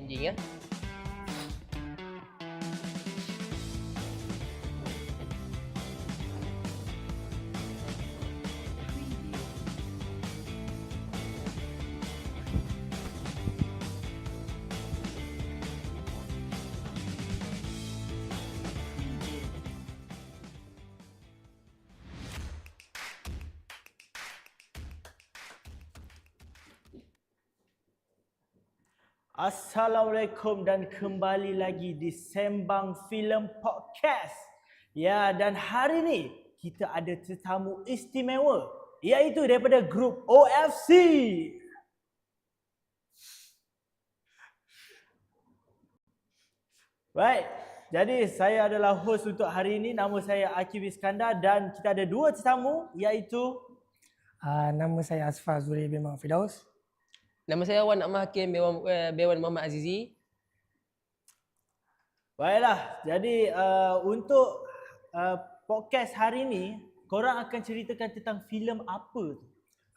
anjingnya Assalamualaikum dan kembali lagi di Sembang Film Podcast. Ya, dan hari ni kita ada tetamu istimewa iaitu daripada grup OFC. Baik, jadi saya adalah host untuk hari ini. Nama saya Akif Iskandar dan kita ada dua tetamu iaitu Uh, nama saya Asfar Zuri bin Muhammad Fidaus. Nama saya Wan Ahmad Hakim Bewan, eh, Bewan Muhammad Azizi. Baiklah, jadi uh, untuk uh, podcast hari ini, korang akan ceritakan tentang filem apa tu?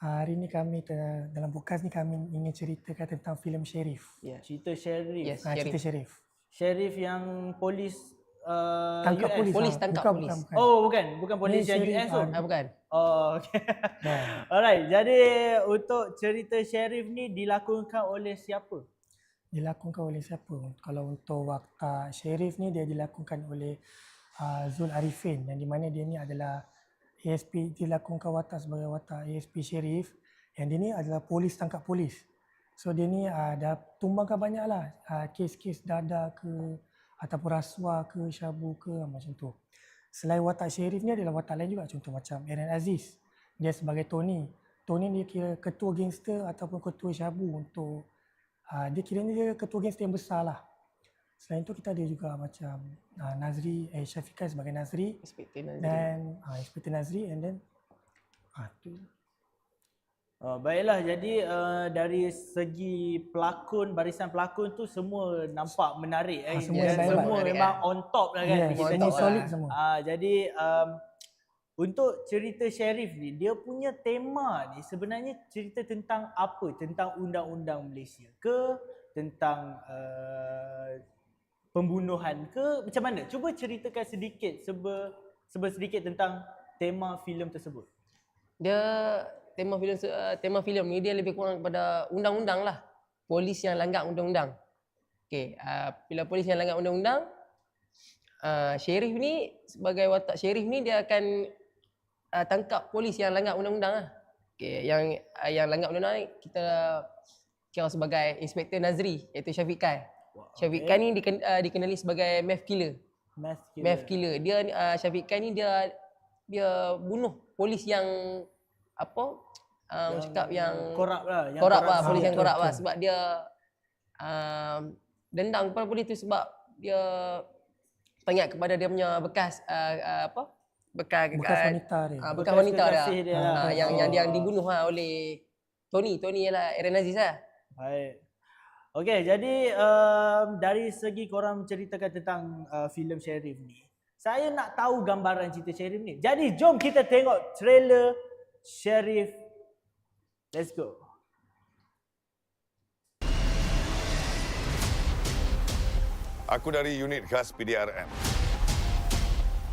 Uh, hari ini kami dalam podcast ni kami ingin ceritakan tentang filem Sheriff. Ya. Cerita Sheriff. Yes. Sheriff. cerita Sheriff. Sheriff yang polis uh, Tangkap US. polis. Polis ah. tangkap bukan, polis. Bukan, bukan. Oh, bukan. Bukan polis yang US tu. ah, bukan. Oh, okay. Nah, Alright, jadi untuk cerita Sheriff ni dilakonkan oleh siapa? dilakonkan oleh siapa? Kalau untuk watak Sheriff ni dia dilakonkan oleh uh, Zul Arifin yang di mana dia ni adalah ASP dilakonkan watak sebagai watak ASP Sheriff yang dia ni adalah polis tangkap polis. So dia ni uh, dah tumbangkan banyak lah uh, kes-kes dada ke ataupun rasuah ke syabu ke macam tu. Selain watak Sheriff ni adalah watak lain juga contoh macam Aaron Aziz. Dia sebagai Tony. Tony dia kira ketua gangster ataupun ketua syabu untuk uh, dia kira dia ketua gangster yang besar lah. Selain tu kita ada juga macam uh, Nazri, eh Syafiqah sebagai Nazri Inspektor Nazri. dan uh, Inspektor Nazri and then ah tu Oh, baiklah, jadi uh, dari segi pelakon, barisan pelakon tu semua nampak menarik. Eh. Dan semua yang semua baik-baik. memang on top lah kan. Yes, kita semua cakap. lah. solid semua. Ah, jadi um, untuk cerita Sheriff ni, dia punya tema ni sebenarnya cerita tentang apa? Tentang undang-undang Malaysia ke? Tentang uh, pembunuhan ke? Macam mana? Cuba ceritakan sedikit, seba, seba sedikit tentang tema filem tersebut. Dia tema filem uh, tema filem ni dia lebih kurang kepada undang-undang lah. Polis yang langgar undang-undang. Okey, uh, bila polis yang langgar undang-undang, uh, sheriff ni sebagai watak sheriff ni dia akan uh, tangkap polis yang langgar undang-undang lah. Okey, yang uh, yang langgar undang-undang kita kira sebagai Inspektor Nazri iaitu Syafiq Kai. Syafiq Kai ni diken, uh, dikenali sebagai meth killer. Math killer. Meth killer. Dia uh, Syafiq Kai ni dia dia bunuh polis yang apa? Um, cakap yang korup lah. Yang korup lah, polis yang korup lah sebab dia um, dendam kepada polis tu sebab dia teringat kepada dia punya bekas uh, uh, apa? Bekas bekas uh, wanita dia. Ah, bekas Bekas wanita dia. dia Ah, lah. yang yang Oh. yang dibunuh lah oleh Tony. Tony ialah Aaron Aziz lah. Baik. Okey, jadi um, dari segi korang menceritakan tentang uh, filem Sheriff ni. Saya nak tahu gambaran cerita Sheriff ni. Jadi jom kita tengok trailer Sheriff. Let's go. Aku dari unit khas PDRM.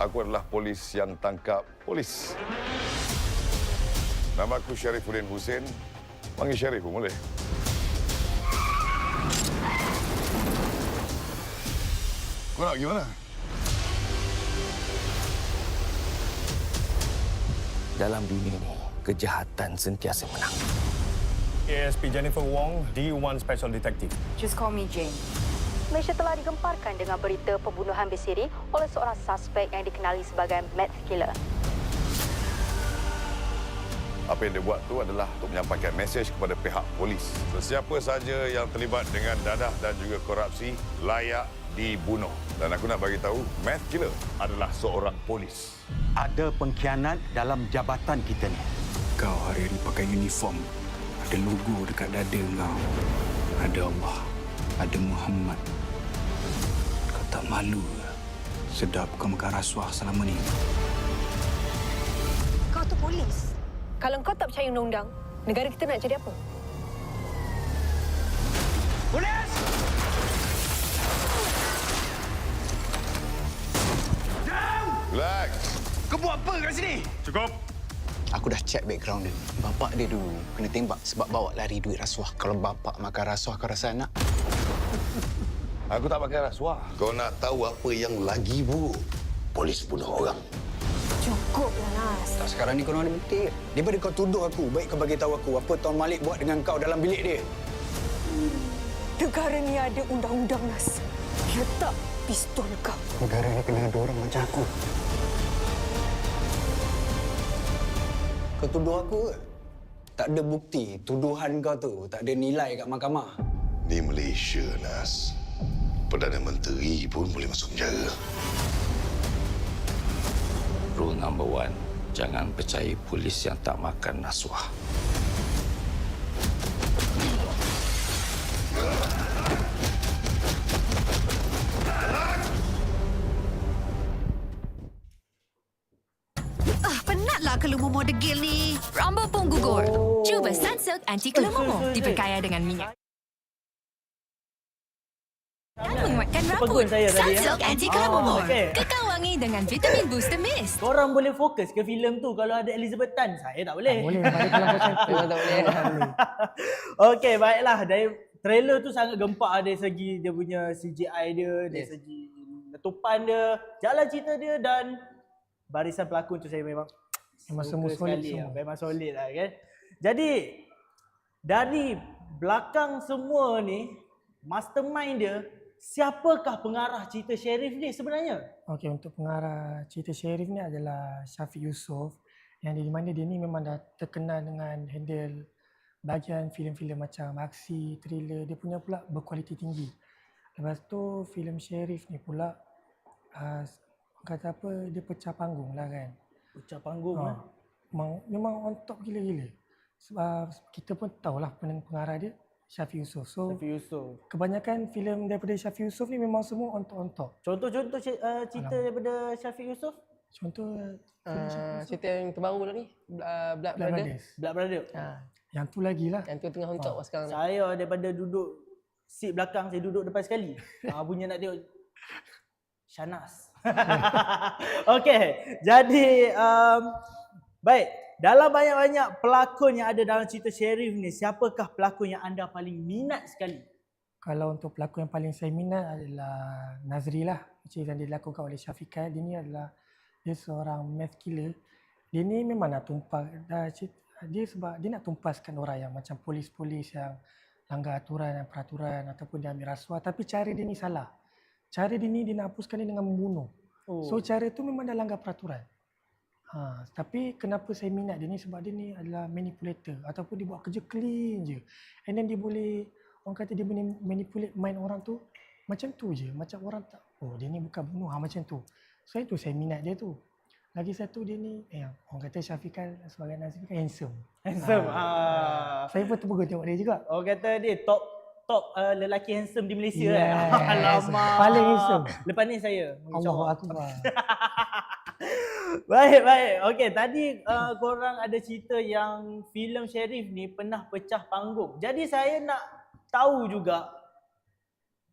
Aku adalah polis yang tangkap polis. Nama aku Syarifuddin Hussein. Panggil Syarif pun boleh. Kau nak pergi mana? Dalam dunia ini, kejahatan sentiasa menang. ASP Jennifer Wong, D1 Special Detective. Just call me Jane. Malaysia telah digemparkan dengan berita pembunuhan bersiri oleh seorang suspek yang dikenali sebagai meth killer. Apa yang dia buat tu adalah untuk menyampaikan mesej kepada pihak polis. Sesiapa saja yang terlibat dengan dadah dan juga korupsi layak dibunuh. Dan aku nak bagi tahu, meth killer adalah seorang polis. ada pengkhianat dalam jabatan kita ni kau hari-hari pakai uniform. Ada logo dekat dada kau. Ada Allah. Ada Muhammad. Kau tak malu ke? Sedap kau makan rasuah selama ni. Kau tu polis. Kalau kau tak percaya undang-undang, negara kita nak jadi apa? Polis! Down! Relax. Kau buat apa kat sini? Cukup. Aku dah check background dia. Bapak dia dulu kena tembak sebab bawa lari duit rasuah. Kalau bapak makan rasuah kau rasa anak? Aku tak pakai rasuah. Kau nak tahu apa yang lagi buruk? Polis bunuh orang. Cukup lah Nas. Tak sekarang ni kau orang ada bukti. Daripada kau tuduh aku, baik kau bagi tahu aku apa Tuan Malik buat dengan kau dalam bilik dia. Negara ni ada undang-undang Nas. Letak pistol kau. Negara ni kena ada orang macam aku. Kau tuduh aku ke? Tak ada bukti. Tuduhan kau tu tak ada nilai kat mahkamah. Di Malaysia, Nas. Perdana Menteri pun boleh masuk penjara. Rule number one, jangan percaya polis yang tak makan rasuah. Penatlah kelumu degil ni. Rambut pun gugur. Cuba Sunsilk Anti Kelumu diperkaya dengan minyak. Dan menguatkan rambut. tadi, ya. Sunsilk Anti Kelumu. Ah, okey. Kekal wangi dengan vitamin booster mist. Korang boleh fokus ke filem tu kalau ada Elizabeth Tan. Saya tak boleh. Tak boleh. Kalau tak boleh. Tak boleh. Okey, baiklah. Dari trailer tu sangat gempak dari segi dia punya CGI dia, dari Yes. segi letupan dia, jalan cerita dia dan barisan pelakon tu saya memang Memang semua solid semua. lah. Memang solid lah kan. Jadi dari belakang semua ni mastermind dia siapakah pengarah cerita Sheriff ni sebenarnya? Okey, untuk pengarah cerita Sheriff ni adalah Syafiq Yusof yang di mana dia ni memang dah terkenal dengan handle bahagian filem-filem macam aksi, thriller, dia punya pula berkualiti tinggi. Lepas tu filem Sheriff ni pula uh, kata apa dia pecah panggung lah kan. Pecah panggung Ha, ha. memang, memang on top gila-gila. Sebab kita pun tahulah peng- pengarah dia Syafiq Yusof. So Syafiq Yusof. kebanyakan filem daripada Syafiq Yusof ni memang semua on top on top. Contoh-contoh uh, cerita Alam. daripada Syafiq Yusof? Contoh Uh, cerita yang terbaru lah ni. Uh, Black Black Brother. Brothers. Black Brother. Ha, Yang tu lagi lah. yang tu tengah on top sekarang ni. Saya daripada duduk seat belakang saya duduk depan sekali. Ah punya nak tengok Shanas. Okey, jadi um, baik. Dalam banyak-banyak pelakon yang ada dalam cerita Sheriff ni, siapakah pelakon yang anda paling minat sekali? Kalau untuk pelakon yang paling saya minat adalah Nazri lah. Macam yang dilakukan oleh Syafiqah. Dia ni adalah dia seorang math killer. Dia ni memang nak tumpas dia sebab dia nak tumpaskan orang yang macam polis-polis yang langgar aturan dan peraturan ataupun dia ambil rasuah tapi cara dia ni salah. Cara dia ni dia nak hapuskan dia dengan membunuh. Oh. So cara tu memang dah langgar peraturan. Ha, tapi kenapa saya minat dia ni sebab dia ni adalah manipulator ataupun dia buat kerja clean je. And then dia boleh orang kata dia boleh manipulate mind orang tu macam tu je. Macam orang tak oh dia ni bukan bunuh ha, macam tu. So itu saya minat dia tu. Lagi satu dia ni eh, orang kata Syafiqah sebagai Nazri kan handsome. Handsome. Ah. Ah. Saya pun terpegun tengok dia juga. Orang kata dia top top uh, lelaki handsome di Malaysia Yes. kan. Alamak. Paling handsome. Lepas ni saya. Allahu akbar. baik, baik. Okey, tadi uh, korang ada cerita yang filem Sheriff ni pernah pecah panggung. Jadi saya nak tahu juga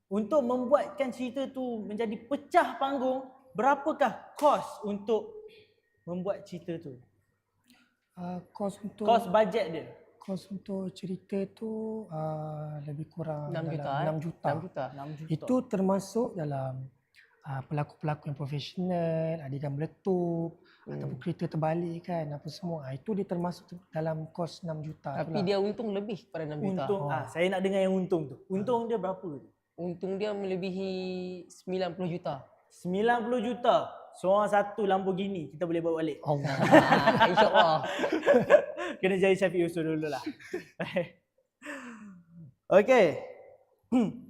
untuk membuatkan cerita tu menjadi pecah panggung, berapakah kos untuk membuat cerita tu? Uh, kos untuk Kos bajet dia. Kos untuk cerita tu uh, lebih kurang 6 juta. dalam eh? 6 juta. 6 juta. 6 juta. Itu termasuk dalam uh, pelakon-pelakon yang profesional, adegan meletup, hmm. ataupun kereta terbalik kan, apa semua. Ah, itu dia termasuk dalam kos 6 juta Tapi lah. dia untung lebih pada 6 juta. untung Oh. ah saya nak dengar yang untung tu. Untung dia berapa tu? Untung dia melebihi 90 juta. 90 juta. Seorang satu Lamborghini kita boleh bawa balik. Allah. Ah, InsyaAllah. Kena jadi Syafiq Yusof dulu lah. Okey. Hmm.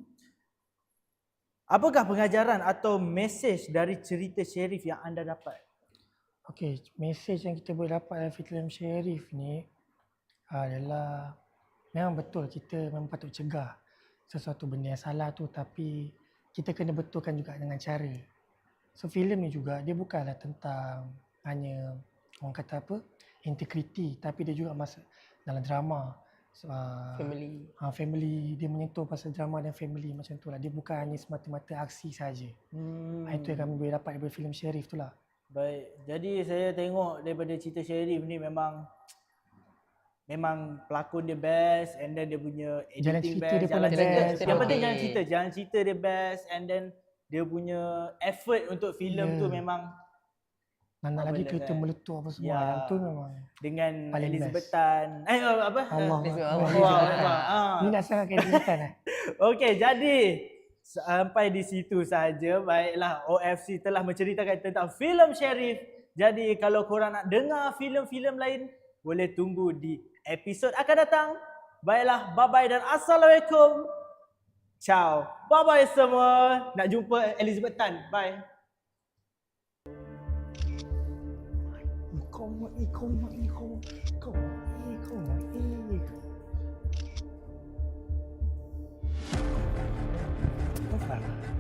Apakah pengajaran atau mesej dari cerita Sheriff yang anda dapat? Okey, mesej yang kita boleh dapat dalam filem Sheriff ni adalah memang betul kita memang patut cegah sesuatu benda yang salah tu tapi kita kena betulkan juga dengan cara. So filem ni juga dia bukanlah tentang hanya orang kata apa integriti tapi dia juga masuk dalam drama. Uh, Family. uh, family dia menyentuh pasal drama dan family macam tu lah. Dia bukan hanya semata-mata aksi saja. Hmm. Hmm. Itu yang kami boleh dapat daripada filem Sheriff tu lah. Baik, jadi saya tengok daripada cerita Sheriff ni memang memang pelakon dia best and then dia punya Jalan editing cerita best, dia pun jalan best. cerita. Cerita Yang penting jalan cerita, jalan cerita dia best and then dia punya effort untuk filem Ya. tu memang Mana Apa lagi kereta kan? meletup apa semua. Ya. Yang tu memang dengan Paling Elizabeth. Tan. Eh apa? Allah. Allah. Allah. Allah. Allah. Ah. Ni nak sangat kaitan eh. Okey, jadi sampai di situ saja. Baiklah, OFC telah menceritakan tentang filem Sheriff. Jadi kalau korang nak dengar filem-filem lain, boleh tunggu di episod akan datang. Baiklah, bye-bye dan Assalamualaikum. Ciao. Bye-bye semua. Nak jumpa Elizabeth Tan. Bye. como y como y como como y como y Opa.